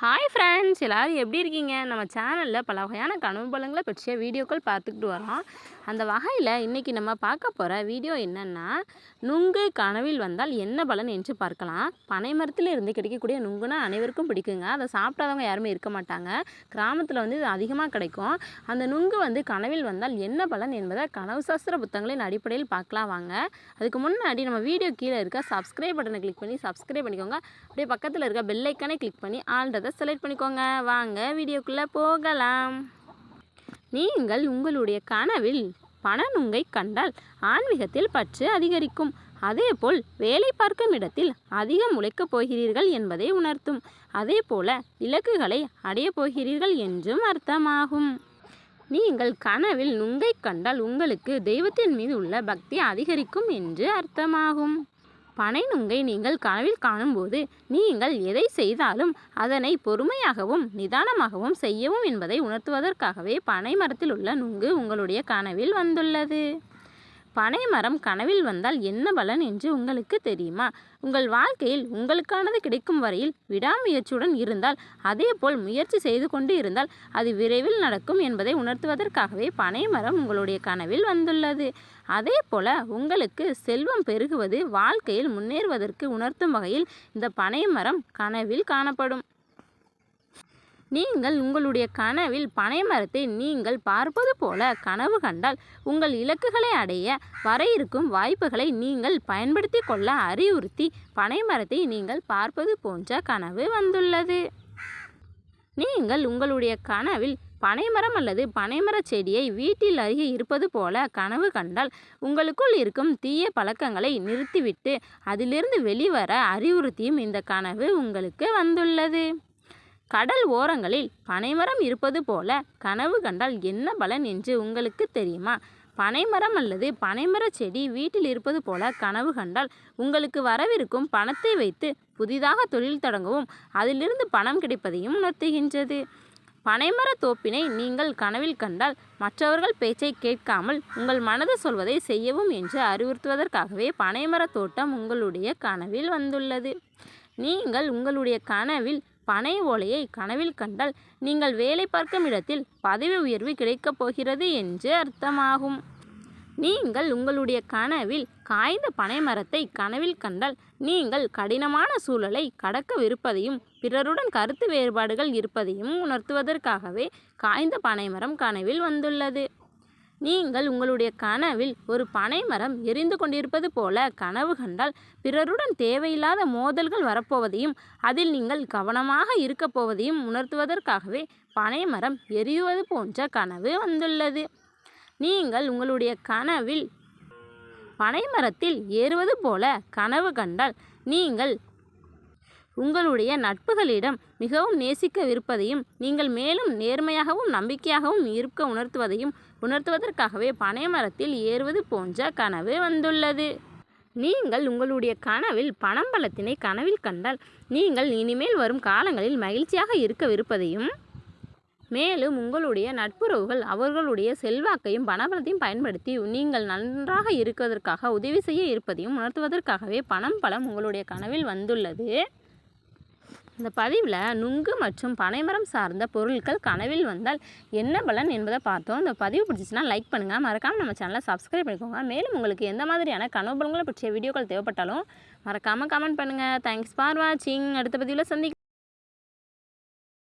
Hi friends எல்லோரும் எப்படி இருக்கீங்க? நம்ம சேனலில் பல வகையான கனவு பலங்களை பற்றிய வீடியோக்கள் பார்த்துக்கிட்டு வரோம். அந்த வகையில் இன்றைக்கி நம்ம பார்க்க போகிற வீடியோ என்னென்னா நுங்கு கனவில் வந்தால் என்ன பலன் என்று பார்க்கலாம். பனை மரத்தில் இருந்து கிடைக்கக்கூடிய நுங்குனா அனைவருக்கும் பிடிக்குங்க. அதை சாப்பிடாதவங்க யாருமே இருக்க மாட்டாங்க. கிராமத்தில் வந்து இது அதிகமாக கிடைக்கும். அந்த நுங்கு வந்து கனவில் வந்தால் என்ன பலன் என்பதை கனவு சாஸ்திர புத்தகங்களின் அடிப்படையில் பார்க்கலாம் வாங்க. அதுக்கு முன்னாடி நம்ம வீடியோ கீழே இருக்க சப்ஸ்கிரைப் பட்டனை கிளிக் பண்ணி சப்ஸ்கிரைப் பண்ணிக்கோங்க. அப்படியே பக்கத்தில் இருக்க பெல்லைக்கானே கிளிக் பண்ணி ஆல்ரெடி அதை செலக்ட் பண்ணிக்கோங்க. வாங்க வீடியோக்குள்ளே போகலாம். நீங்கள் உங்களுடைய கனவில் பணநுங்கை கண்டால் ஆன்மீகத்தில் பற்று அதிகரிக்கும். அதேபோல் வேலை பார்க்கும் இடத்தில் அதிகம் உழைக்கப் போகிறீர்கள் என்பதை உணர்த்தும். அதே போல இலக்குகளை அடையப் போகிறீர்கள் என்றும் அர்த்தமாகும். நீங்கள் கனவில் நுங்கை கண்டால் உங்களுக்கு தெய்வத்தின் மீது உள்ள பக்தி அதிகரிக்கும் என்று அர்த்தமாகும். பனை நுங்கை நீங்கள் கனவில் காணும்போது நீங்கள் எதை செய்தாலும் அதனை பொறுமையாகவும் நிதானமாகவும் செய்யவும் என்பதை உணர்த்துவதற்காகவே பனை மரத்தில் உள்ள நுங்கு உங்களுடைய கனவில் வந்துள்ளது. பனை மரம் கனவில் வந்தால் என்ன பலன் என்று உங்களுக்கு தெரியுமா? உங்கள் வாழ்க்கையில் உங்களுக்கானது கிடைக்கும் வரையில் விடாமுயற்சியுடன் இருந்தால் அதேபோல் முயற்சி செய்து கொண்டு இருந்தால் அது விரைவில் நடக்கும் என்பதை உணர்த்துவதற்காகவே பனை மரம் உங்களுடைய கனவில் வந்துள்ளது. அதே போல உங்களுக்கு செல்வம் பெருகுவது வாழ்க்கையில் முன்னேறுவதற்கு உணர்த்தும் வகையில் இந்த பனை மரம் கனவில் காணப்படும். நீங்கள் உங்களுடைய கனவில் பனை மரத்தை நீங்கள் பார்ப்பது போல கனவு கண்டால் உங்கள் இலக்குகளை அடைய வர இருக்கும் வாய்ப்புகளை நீங்கள் பயன்படுத்தி கொள்ள அறிவுறுத்தி பனை மரத்தை நீங்கள் பார்ப்பது போன்ற கனவு வந்துள்ளது. நீங்கள் உங்களுடைய கனவில் பனைமரம் அல்லது பனைமரச் செடியை வீட்டில் அருகே இருப்பது போல கனவு கண்டால் உங்களுக்குள் இருக்கும் தீய பழக்கங்களை நிறுத்திவிட்டு அதிலிருந்து வெளிவர அறிவுறுத்தியும் இந்த கனவு உங்களுக்கு வந்துள்ளது. கடல் ஓரங்களில் பனைமரம் இருப்பது போல கனவு கண்டால் என்ன பலன் என்று உங்களுக்கு தெரியுமா? பனைமரம் அல்லது பனைமரச் செடி வீட்டில் இருப்பது போல கனவு கண்டால் உங்களுக்கு வரவிருக்கும் பணத்தை வைத்து புதிதாக தொழில் தொடங்கவும் அதிலிருந்து பணம் கிடைப்பதையும் உணர்த்துகின்றது. பனைமர தோப்பினை நீங்கள் கனவில் கண்டால் மற்றவர்கள் பேச்சை கேட்காமல் உங்கள் மனது சொல்வதை செய்யவும் என்று அறிவுறுத்துவதற்காகவே பனைமர தோட்டம் உங்களுடைய கனவில் வந்துள்ளது. நீங்கள் உங்களுடைய கனவில் பனை ஓலையை கனவில் கண்டால் நீங்கள் வேலை பார்க்கும் இடத்தில் பதவி உயர்வு கிடைக்கப் போகிறது என்று அர்த்தமாகும். நீங்கள் உங்களுடைய கனவில் காய்ந்த பனை மரத்தை கனவில் கண்டால் நீங்கள் கடினமான சூழலை கடக்கவிருப்பதையும் பிறருடன் கருத்து வேறுபாடுகள் இருப்பதையும் உணர்த்துவதற்காகவே காய்ந்த பனைமரம் கனவில் வந்துள்ளது. நீங்கள் உங்களுடைய கனவில் ஒரு பனை மரம் எரிந்து கொண்டிருப்பது போல கனவு கண்டால் பிறருடன் தேவையில்லாத மோதல்கள் வரப்போவதையும் அதில் நீங்கள் கவனமாக இருக்கப் போவதையும் உணர்த்துவதற்காகவே பனைமரம் எரியுவது போன்ற கனவு வந்துள்ளது. நீங்கள் உங்களுடைய கனவில் பனைமரத்தில் ஏறுவது போல கனவு கண்டால் நீங்கள் உங்களுடைய நட்புகளிடம் மிகவும் நேசிக்கவிருப்பதையும் நீங்கள் மேலும் நேர்மையாகவும் நம்பிக்கையாகவும் இருக்க உணர்த்துவதையும் உணர்த்துவதற்காகவே பனைமரத்தில் ஏறுவது போன்ற கனவு வந்துள்ளது. நீங்கள் உங்களுடைய கனவில் பணம்பலத்தினை கனவில் கண்டால் நீங்கள் இனிமேல் வரும் காலங்களில் மகிழ்ச்சியாக இருக்கவிருப்பதையும் மேலும் உங்களுடைய நட்புறவுகள் அவர்களுடைய செல்வாக்கையும் பணபலத்தையும் பயன்படுத்தி நீங்கள் நன்றாக இருப்பதற்காக உதவி செய்ய இருப்பதையும் உணர்த்துவதற்காகவே பணம் பலம் உங்களுடைய கனவில் வந்துள்ளது. இந்த பதிவில் நுங்கு மற்றும் பனைமரம் சார்ந்த பொருட்கள் கனவில் வந்தால் என்ன பலன் என்பதை பார்த்தோம். இந்த பதிவு பிடிச்சிச்சின்னா லைக் பண்ணுங்கள் மறக்காமல் நம்ம சேனலை சப்ஸ்கிரைப் பண்ணிக்கோங்க. மேலும் உங்களுக்கு எந்த மாதிரியான கனவு பலன்களை பற்றிய வீடியோக்கள் தேவைப்பட்டாலும் மறக்காமல் கமெண்ட் பண்ணுங்கள் தேங்க்ஸ் ஃபார் வாட்சிங் அடுத்த பதிவில் சந்திக்கும்